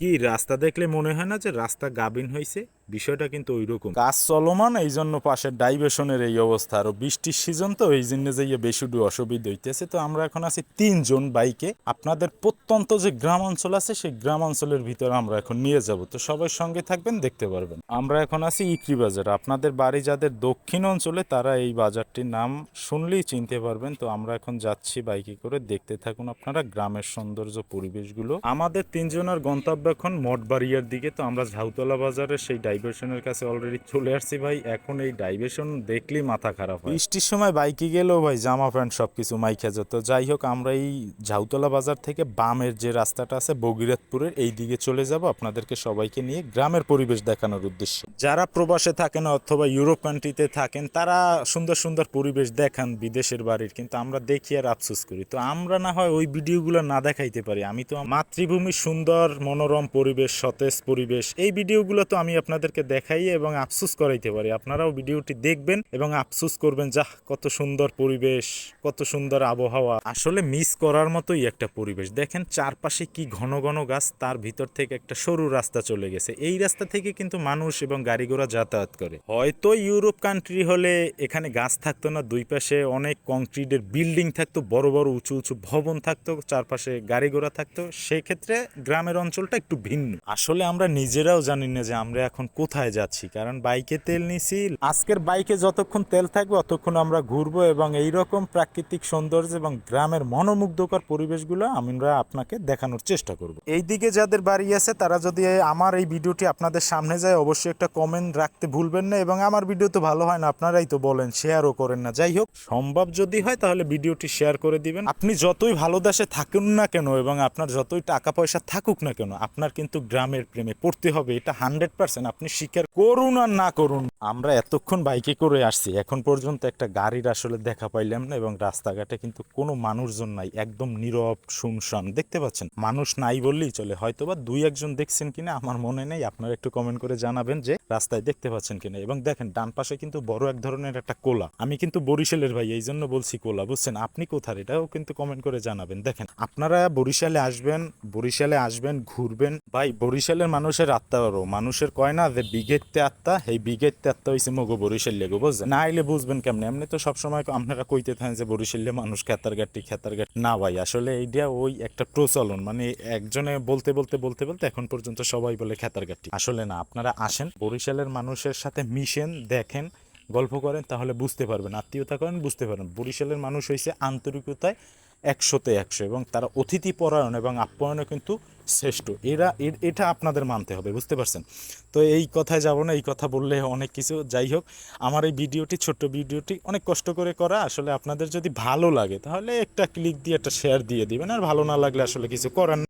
কি রাস্তা দেখলে মনে হয় না যে রাস্তা গাবিন হয়েছে বিষয়টা কিন্তু ওই রকম কাজ চলমান এই জন্য পাশের ডাইভেশনের এই অবস্থা। আর বৃষ্টির সিজন তো এই জন্য যাইয়ে বেশি একটু অসুবিধা হইতেছে। তো আমরা এখন আছি তিনজন বাইকে। আপনাদের প্রত্যন্ত যে গ্রাম অঞ্চল আছে, সেই গ্রাম অঞ্চলের ভিতরে আমরা এখন নিয়ে যাব। তো সবাই সঙ্গে থাকবেন, দেখতে পারবেন। আমরা এখন আছি ইকরি বাজার আপনাদের বাড়ি যাদের দক্ষিণ অঞ্চলে, তারা এই বাজারটির নাম শুনলেই চিনতে পারবেন। তো আমরা এখন যাচ্ছি বাইকে করে। দেখতে থাকুন আপনারা গ্রামের সৌন্দর্য, পরিবেশগুলো। আমাদের তিনজনের গন্তব্য এখন মঠবাড়িয়ার দিকে। তো আমরা ঝাউতলা বাজারে সেই ডাইভারশনের কাছে অলরেডি চলে আসছি ভাই। এখন এই ডাইভারশন দেখলেই মাথা খারাপ হয়। বৃষ্টির সময় বাইকে গেলেও ভাই জামা প্যান্ট সব সবকিছু মাইখা যেত। যাই হোক, আমরা এই ঝাউতলা বাজার থেকে বামের যে রাস্তাটা আছে, বগিরাতপুরের এই দিকে চলে যাব। আপনাদেরকে সবাইকে নিয়ে গ্রামের পরিবেশ দেখানোর উদ্দেশ্যে। যারা প্রবাসে থাকেন অথবা ইউরোপ কান্ট্রিতে থাকেন, তারা সুন্দর সুন্দর পরিবেশ দেখান বিদেশের বাড়ির। কিন্তু আমরা দেখি আর আফসোস করি। তো আমরা না হয় ওই ভিডিওগুলো না দেখাইতে পারি। আমি তো মাতৃভূমির সুন্দর, মনোরম পরিবেশ, সতেজ পরিবেশ। এই ভিডিওগুলো তো আমি আপনাদেরকে দেখাই এবং আফসোস করাইতে পারি। আপনারাও ভিডিওটি দেখবেন এবং আফসোস করবেন, যাহ, কত সুন্দর পরিবেশ, কত সুন্দর আবহাওয়া। আসলে মিস করার মতোই একটা পরিবেশ। দেখেন, চারপাশে কি ঘন ঘন গাছ, তার ভিতর থেকে একটা সরু রাস্তা চলে গেছে। এই রাস্তা থেকে কিন্তু মানুষ এবং গাড়ি ঘোড়া যাতায়াত করে। হয়তো ইউরোপ কান্ট্রি হলে এখানে গাছ থাকতো না, দুই পাশে অনেক কংক্রিটের বিল্ডিং থাকতো, বড় বড় উঁচু উঁচু ভবন থাকতো, চারপাশে গাড়ি ঘোড়া থাকতো। সেক্ষেত্রে গ্রামের অঞ্চলটা একটু ভিন্ন। আসলে আমরা নিজেরাও জানি না যে আমরা এখন কোথায় যাচ্ছি? কারণ বাইকে তেল নিছি। আজকের বাইকে যতক্ষণ তেল থাকবে, অতক্ষণ আমরা ঘুরবো এবং এই রকম প্রাকৃতিক সৌন্দর্য এবং গ্রামের মনোমুগ্ধকর পরিবেশগুলো আমরা আপনাকে দেখানোর চেষ্টা করব। এইদিকে যাদের বাড়ি আছে, তারা যদি আমার এই ভিডিওটি আপনাদের সামনে যায়, অবশ্যই একটা কমেন্ট রাখতে ভুলবেন না এবং আমার ভিডিও তো ভালো হয় না, আপনারাই তো বলেন শেয়ারও করেন না। যাই হোক, সম্ভব যদি হয়, তাহলে ভিডিওটি শেয়ার করে দিবেন। আপনি যতই ভালো দেশে থাকুন না কেন এবং আপনার যতই টাকা পয়সা থাকুক না কেন, আপনার কিন্তু গ্রামের প্রেমে পড়তে হবে, এটা হান্ড্রেড পার্সেন্ট আপনি স্বীকার করুন আর না করুন। আমরা এতক্ষণ বাইকে করে আসছি, এখন পর্যন্ত একটা গাড়ির আসলে দেখা পাইলাম না এবং রাস্তাঘাটে কিন্তু কোনো মানুষজন নাই, একদম নীরব, শুনশান, দেখতে পাচ্ছেন? মানুষ নাই বললেই চলে। হয়তোবা দুই একজন দেখছেন কিনা আমার মনে নেই, আপনারা একটু কমেন্ট করে জানাবেন যে রাস্তায় দেখতে পাচ্ছেন কিনা। এবং দেখেন, ডান পাশে কিন্তু বড় এক ধরনের একটা কোলা। আমি কিন্তু বরিশালের ভাই, এই জন্য বলছি কোলা, বুঝছেন? আপনি কোথার? এটাও কিন্তু কমেন্ট করে জানাবেন। দেখেন, আপনারা বরিশালে আসবেন বরিশালে আসবেন, ঘুরবেন। ভাই, বরিশালের মানুষের আত্মা মানুষের কয় না যে বিগেতে আত্মা এই বিগেতে আত্মা হয়েছে মগো বরিশাল লেগো বুঝছেন? না আইলে বুঝবেন কেমনে? এমনি তো সবসময় আপনারা কইতে থাকেন যে বরিশালে মানুষ খেতার গাটি খেতার গাটি না ভাই, আসলে এইটা ওই একটা প্রচলন। মানে একজনে বলতে বলতে বলতে বলতে এখন পর্যন্ত সবাই বলে খেতার গাটি আসলে না, আপনারা আসেন, বরিশালের মানুষের সাথে মিশেন, দেখেন, গল্প করেন, তাহলে বুঝতে পারবেন, আত্মীয়তা করেন, বুঝতে পারবেন। বরিশালের মানুষ হয়েছে আন্তরিকতায় একশোতে একশো এবং তারা অতিথি পরায়ণ এবং আপ্যায়নে কিন্তু শ্রেষ্ঠ এরা এটা আপনাদের মানতে হবে, বুঝতে পারছেন তো এই কথায় যাব না, এই কথা বললে অনেক কিছু, যাই হোক, আমার এই ভিডিওটি, ছোট্ট ভিডিওটি অনেক কষ্ট করে করা, আসলে আপনাদের যদি ভালো লাগে, তাহলে একটা ক্লিক দিয়ে একটা শেয়ার দিয়ে দিবেন, আর ভালো না লাগলে আসলে কিছু করার।